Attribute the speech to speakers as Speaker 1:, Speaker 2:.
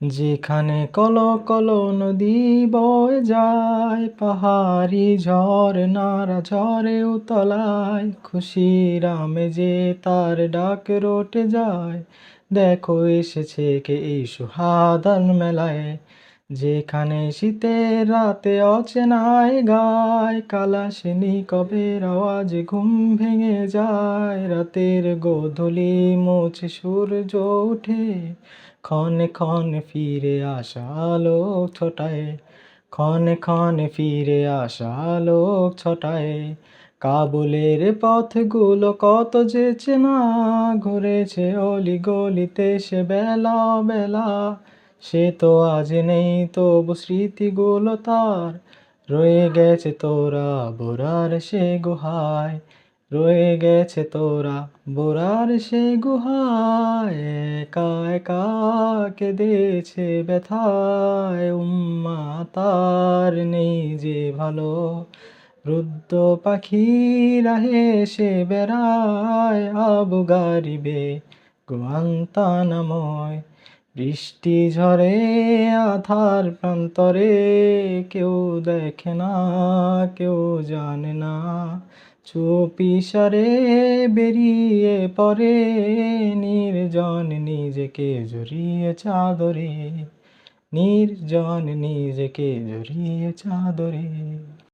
Speaker 1: যেখানে call call নদী বয় যায়, পাহাড়ি ঝরনারা ঝরে উতলায় খুশি রামে যে তার ডাক রটে যায়। দেখো এসেছে কে এই সুহাদান মেলায়। যেখানে শীতের রাতে অচেনায় গায়, কালাশিনী কবের আওয়াজ ঘুম ভেঙে যায়। রাতের গোধূলি মুছে সূর্য ওঠে, ক্ষণে ক্ষণে ফিরে আসা আলোক ছটায়। ক্ষণে ক্ষণে ফিরে আসা আলোক ছটায়। কাবুলের পথগুলো কত যে চেনা, ঘুরেছে অলি গলিতে সে বেলা বেলা। সে তো আজ নেই, তবু স্মৃতিগুলো তার। রয়ে গেছে তোরা বোরার সে গুহায়, রয়ে গেছে তোরা বোরার সে গুহায়। একা একা কেঁদেছে ব্যথায়, উম্মা তার নেই যে ভালো। রুদ্র পাখিরা হেসে বেড়ায় আবু গারিবে গুয়ান্তানাময় বৃষ্টি ঝরে আধার প্রান্তরে কেউ দেখে না, কেউ জানে না। চুপিসারে বেরিয়ে পড়ে, নির্জন নিজেকে জড়িয়ে চাদরে। নির্জন নিজেকে জড়িয়ে চাদরে।